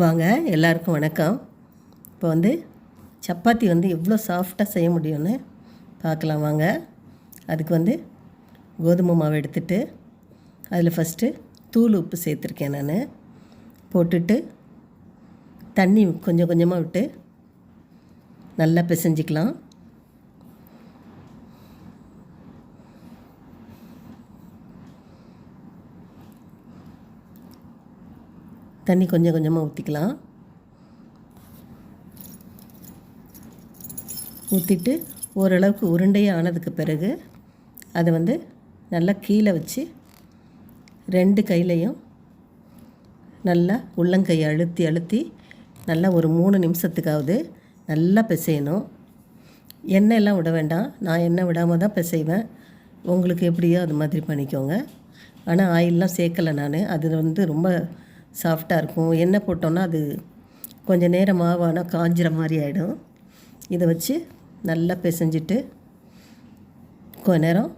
வாங்க எல்லாருக்கும் வணக்கம். இப்போ வந்து சப்பாத்தி வந்து எவ்வளோ சாஃப்டாக செய்ய முடியும்னு பார்க்கலாம் வாங்க. அதுக்கு வந்து கோதுமை மாவு எடுத்துட்டு அதில் ஃபஸ்ட்டு தூள் உப்பு சேர்த்துருக்கேன் நான். போட்டுட்டு தண்ணி கொஞ்சம் கொஞ்சமாக விட்டு நல்லா பிசைஞ்சிக்கலாம். தண்ணி கொஞ்சம் கொஞ்சமாக ஊற்றிக்கலாம் ஊற்றிட்டு ஓரளவுக்கு உருண்டையாக ஆனதுக்கு பிறகு அதை வந்து நல்லா கீழே வச்சு ரெண்டு கையிலையும் நல்லா உள்ளங்கையை அழுத்தி அழுத்தி நல்லா ஒரு மூணு நிமிஷத்துக்காவது நல்லா பிசையணும். எண்ணெய் எல்லாம் விட வேண்டாம். நான் எண்ணெய் விடாமல் தான் பிசைவேன். உங்களுக்கு எப்படியோ அது மாதிரி பண்ணிக்கோங்க. ஆனால் ஆயிலெலாம் சேர்க்கலை நான். அது வந்து ரொம்ப சாஃப்டாக இருக்கும். எண்ணெய் போட்டோன்னா அது கொஞ்சம் நேரம் மாவானா காஞ்சிற மாதிரி ஆகிடும் இதை வச்சு நல்லா பிசைஞ்சிட்டு கொஞ்ச நேரம்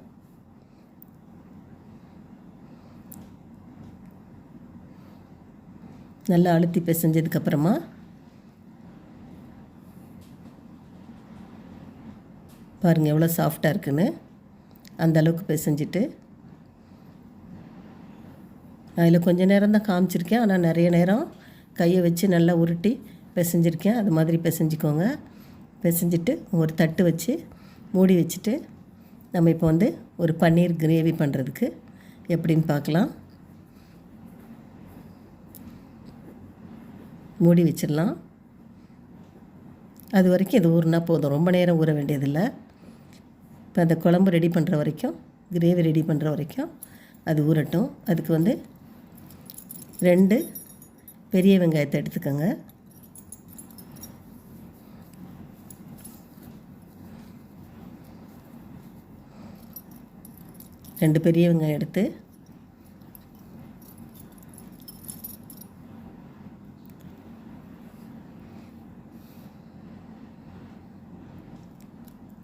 நல்லா அழுத்தி பிசைஞ்சதுக்கப்புறமா பாருங்கள் எவ்வளோ சாஃப்டாக இருக்குன்னு. அந்த அளவுக்கு பிசைஞ்சிட்டு அதில் கொஞ்சம் நேரம் தான் காமிச்சிருக்கேன். ஆனால் நிறைய நேரம் கையை வச்சு நல்லா உருட்டி பிசைஞ்சிருக்கேன். அது மாதிரி பிசைஞ்சிக்கோங்க. பிசைஞ்சிட்டு ஒரு தட்டு வச்சு மூடி வச்சுட்டு நம்ம இப்போ வந்து ஒரு பன்னீர் கிரேவி பண்ணுறதுக்கு எப்படின்னு பார்க்கலாம். மூடி வச்சிடலாம். அது வரைக்கும் இது ஊறினா போதும். ரொம்ப நேரம் ஊற வேண்டியதில்லை. இப்போ அந்த குழம்பு ரெடி பண்ணுற வரைக்கும் கிரேவி ரெடி பண்ணுற வரைக்கும் அது ஊறட்டும். அதுக்கு வந்து ரெண்டு. பெரிய வெங்காயத்தை எடுத்துக்கோங்க. ரெண்டு பெரிய வெங்காயம் எடுத்து.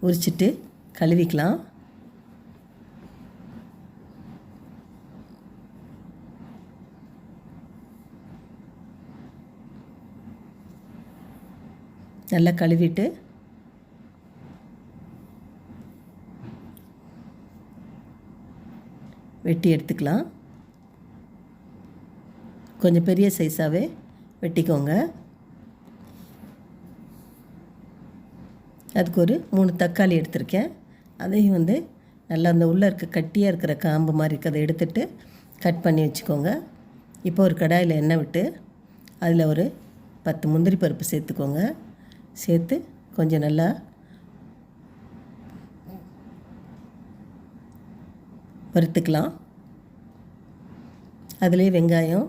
உரிச்சிட்டு கழுவிக்கலாம். நல்லா கழுவிட்டு வெட்டி எடுத்துக்கலாம். கொஞ்சம் பெரிய சைஸாகவே வெட்டிக்கோங்க. அதுக்கு ஒரு மூணு தக்காளி எடுத்திருக்கேன். அதையும் வந்து நல்லா அந்த உள்ளே இருக்க கட்டியாக இருக்கிற காம்பு மாதிரி இருக்கிறத எடுத்துட்டு கட் பண்ணி வச்சுக்கோங்க. இப்போ ஒரு கடாயில் எண்ணெய் விட்டு அதில் ஒரு பத்து முந்திரி பருப்பு சேர்த்துக்கோங்க. சேர்த்து கொஞ்சம் நல்லா வறுத்துக்கலாம். அதிலே வெங்காயம்.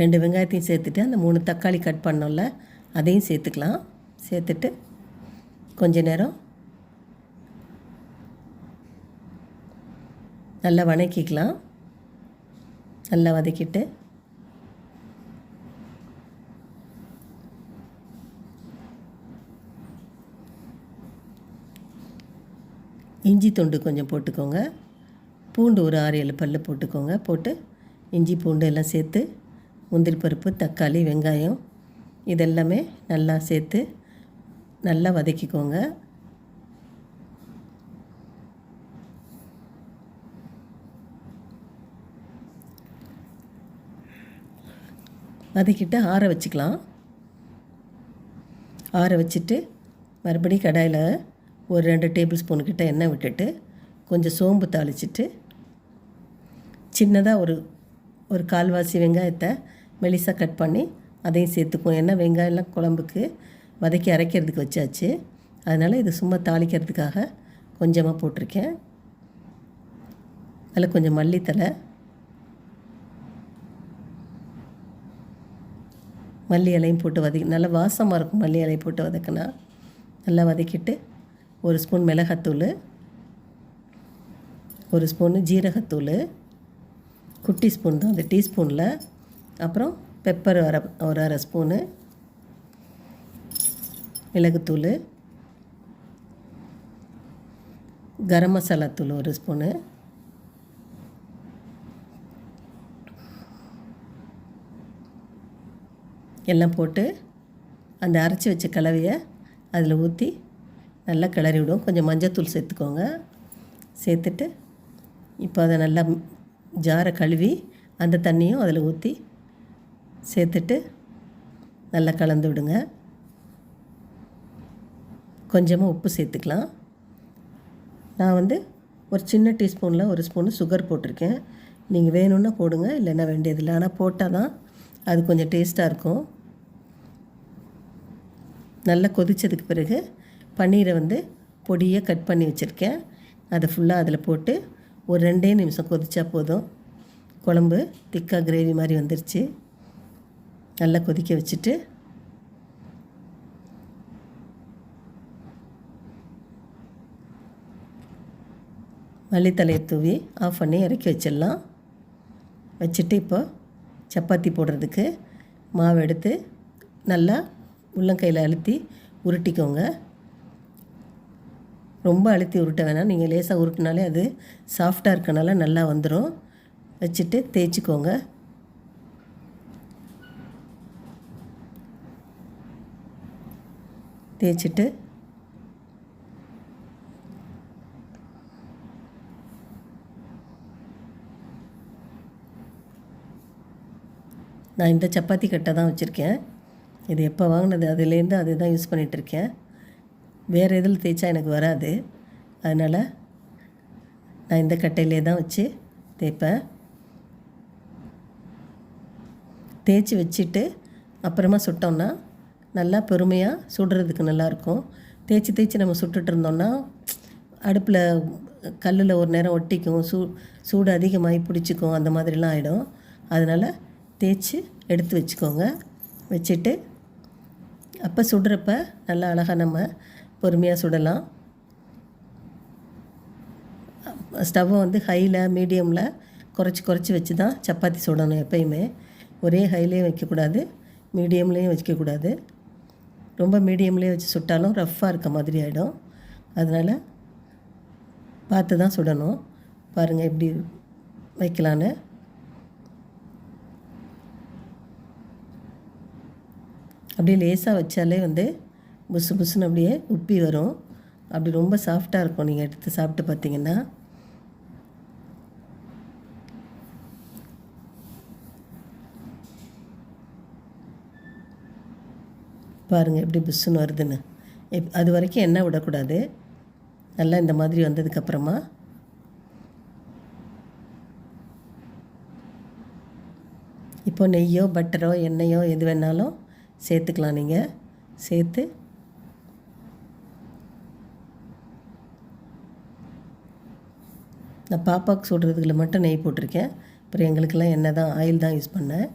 ரெண்டு வெங்காயத்தையும் சேர்த்துட்டு அந்த மூணு தக்காளி கட் பண்ணோம்ல அதையும் சேர்த்துக்கலாம். சேர்த்துட்டு கொஞ்ச நேரம். நல்லா வதக்கிக்கலாம் நல்லா வதக்கிட்டு. இஞ்சி துண்டு கொஞ்சம் போட்டுக்கோங்க. பூண்டு ஒரு ஆறு ஏழு பல் போட்டுக்கோங்க. போட்டு இஞ்சி பூண்டு எல்லாம் சேர்த்து முந்திரி பருப்பு தக்காளி வெங்காயம் இதெல்லாமே நல்லா சேர்த்து நல்லா வதக்கிக்கோங்க. வதக்கிட்டு ஆற வச்சுக்கலாம். ஆற வச்சுட்டு மறுபடியும் கடாயில் ஒரு ரெண்டு டேபிள் ஸ்பூன்கிட்ட எண்ணெய் விட்டுட்டு கொஞ்சம் சோம்பு தாளிச்சிட்டு சின்னதாக ஒரு ஒரு கால்வாசி வெங்காயத்தை மெலிசாக கட் பண்ணி அதையும் சேர்த்துக்குவோம். ஏன்னா வெங்காயம்லாம் குழம்புக்கு வதக்கி அரைக்கிறதுக்கு வச்சாச்சு. அதனால் இது சும்மா தாளிக்கிறதுக்காக கொஞ்சமாக போட்டிருக்கேன். அதில் கொஞ்சம் மல்லித்தலை மல்லி இலையும் போட்டு வதக்கி நல்லா வாசமாக இருக்கும் மல்லி இலையை போட்டு வதக்கினா. நல்லா வதக்கிட்டு ஒரு ஸ்பூன் மிளகாத்தூள் ஒரு ஸ்பூனு ஜீரகத்தூள் குட்டி ஸ்பூன் தான் அந்த டீஸ்பூனில். அப்புறம் பெப்பர் அரை ஒரு அரை ஸ்பூனு மிளகுத்தூள் கரம் மசாலா தூள் ஒரு ஸ்பூனு எல்லாம் போட்டு அந்த அரைச்சி வச்ச கலவையை அதில் ஊற்றி நல்லா கிளறி விடுவோம். கொஞ்சம் மஞ்சத்தூள் சேர்த்துக்கோங்க. சேர்த்துட்டு இப்போ அதை நல்லா ஜாரை கழுவி அந்த தண்ணியும் அதில் ஊற்றி சேர்த்துட்டு நல்லா கலந்து விடுங்க. கொஞ்சமாக உப்பு சேர்த்துக்கலாம். நான் வந்து ஒரு சின்ன டீஸ்பூனில் ஒரு ஸ்பூனு சுகர் போட்டிருக்கேன். நீங்கள் வேணும்னா போடுங்க இல்லைன்னா வேண்டியதில்லை. ஆனால் போட்டால் தான் அது கொஞ்சம் டேஸ்ட்டாக இருக்கும். நல்லா கொதித்ததுக்கு பிறகு பன்னீரை வந்து பொடியாக கட் பண்ணி வச்சுருக்கேன். அதை ஃபுல்லாக அதில் போட்டு ஒரு ரெண்டே நிமிஷம் கொதித்தா போதும். குழம்பு திக்காக கிரேவி மாதிரி வந்துருச்சு. நல்லா கொதிக்க வச்சுட்டு மல்லித்தலையை தூவி ஆஃப் பண்ணி இறக்கி வச்சிடலாம். வச்சுட்டு இப்போ சப்பாத்தி போடுறதுக்கு மாவு எடுத்து நல்லா உள்ளங்கையில் அழுத்தி உருட்டிக்கோங்க. ரொம்ப அழுத்தி உருட்ட வேணாம். நீங்கள் லேசாக உருட்டினாலே அது சாஃப்டாக இருக்கனால நல்லா வந்துடும் வச்சுட்டு தேய்ச்சிக்கோங்க. தேய்ச்சிட்டு நான் இந்த சப்பாத்தி கட்டை தான் வச்சுருக்கேன். இது எப்போ வாங்கினது? அதுலேருந்து அது தான் யூஸ் பண்ணிகிட்ருக்கேன். வேறு எதில் தேய்ச்சா எனக்கு வராது. அதனால் நான் இந்த கட்டையிலே தான் வச்சு தேய்ப்பேன். தேய்ச்சி வச்சுட்டு அப்புறமா சுட்டோம்னா நல்லா பெருமையாக சுடுறதுக்கு நல்லாயிருக்கும். தேய்ச்சி தேய்ச்சி நம்ம சுட்டுட்டு இருந்தோம்னா அடுப்பில் கல்லில் ஒரு நேரம் ஒட்டிக்கும். சூ சூடு அதிகமாகி பிடிச்சிக்கும். அந்த மாதிரிலாம் ஆகிடும். அதனால் தேய்ச்சி எடுத்து வச்சுக்கோங்க. வச்சுட்டு அப்போ சுடுறப்ப நல்லா அழகாக நம்ம பொறுமையாக சுடலாம். ஸ்டவ்வை வந்து ஹையில் மீடியமில் குறைச்சி குறைச்சி வச்சு தான் சப்பாத்தி சுடணும் எப்பயுமே. ஒரே ஹைலேயும் வைக்கக்கூடாது மீடியம்லேயும் வைக்கக்கூடாது. ரொம்ப மீடியம்லேயே வச்சு சுட்டாலும் ரஃப்பாக இருக்க மாதிரி ஆகிடும் அதனால் பார்த்து தான் சுடணும். பாருங்கள் எப்படி வைக்கலான்னு அப்படியே லேசாக வச்சாலே வந்து புசு புசுன்னு அப்படியே உப்பி வரும். அப்படி ரொம்ப சாஃப்டாக இருக்கும். நீங்கள் எடுத்து சாப்பிட்டு பார்த்தீங்கன்னா பாருங்கள் எப்படி புஷ்ஷுன்னு வருதுன்னு. எப் அது வரைக்கும் எண்ணெய் விடக்கூடாது. நல்லா இந்த மாதிரி வந்ததுக்கப்புறமா இப்போ நெய்யோ பட்டரோ எண்ணெயோ எது வேணாலும் சேர்த்துக்கலாம் நீங்கள் சேர்த்து. நான் பாப்பாவுக்கு சுடுறதுக்குள்ள மட்டும் நெய் போட்டிருக்கேன். அப்புறம் எங்களுக்கெல்லாம் எண்ணெய் தான் ஆயில் தான் யூஸ் பண்ணேன்.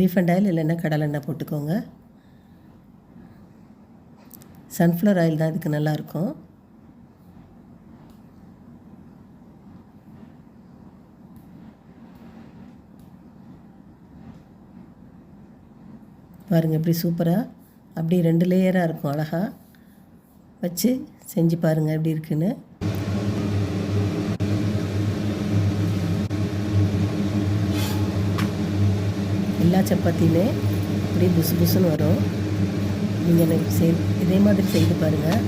ரீஃபண்ட் ஆயில் இல்லைன்னா கடலெண்ணெய் போட்டுக்கோங்க. சன்ஃப்ளவர் ஆயில் தான் இதுக்கு நல்லாயிருக்கும் பாருங்கள் எப்படி சூப்பராக அப்படி ரெண்டு லேயராக இருக்கும் அழகாக வச்சு செஞ்சு பாருங்கள் எப்படி இருக்குன்னு. எல்லா சப்பாத்தியுமே அப்படியே புசு புசுன்னு வரும். நீங்கள் எனக்கு செய் இதே மாதிரி செய்து பாருங்கள்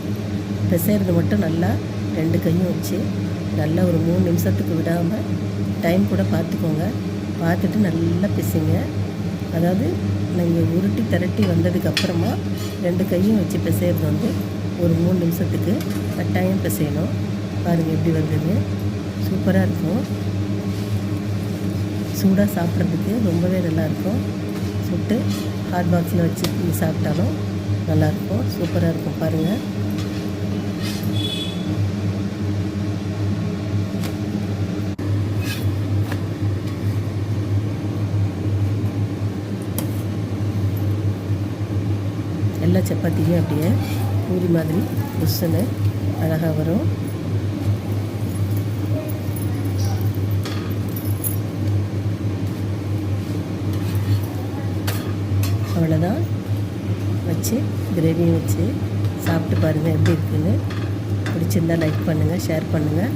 பிசைறது மட்டும் நல்லா ரெண்டு கையும் வச்சு நல்லா ஒரு மூணு நிமிஷத்துக்கு விடாமல் டைம் கூட பார்த்துக்கோங்க. பார்த்துட்டு நல்லா பிசைங்க. அதாவது நீங்கள் உருட்டி திரட்டி வந்ததுக்கப்புறமா ரெண்டு கையும் வச்சு பிசையிறது வந்து ஒரு மூணு நிமிஷத்துக்கு கட்டாயம் பிசையணும். பாருங்கள் எப்படி வந்தது சூப்பராக இருக்கும். சூடாக சாப்பிட்றதுக்கு ரொம்பவே நல்லாயிருக்கும் சுட்டு ஹாட் பாக்ஸில் வச்சு சாப்பிட்டாலும் நல்லாயிருக்கும் சூப்பராக இருக்கும் பாருங்கள் எல்லா சப்பாத்தியும் அப்படியே பூரி மாதிரி புஷ்ஷுன்னு அழகாக வரும். அவ்வளோதான் வச்சு கிரேவியும் வச்சு சாப்பிட்டு பாருங்கள் எப்படி இருக்குன்னு. பிடிச்சிருந்தா லைக் பண்ணுங்கள் ஷேர் பண்ணுங்கள்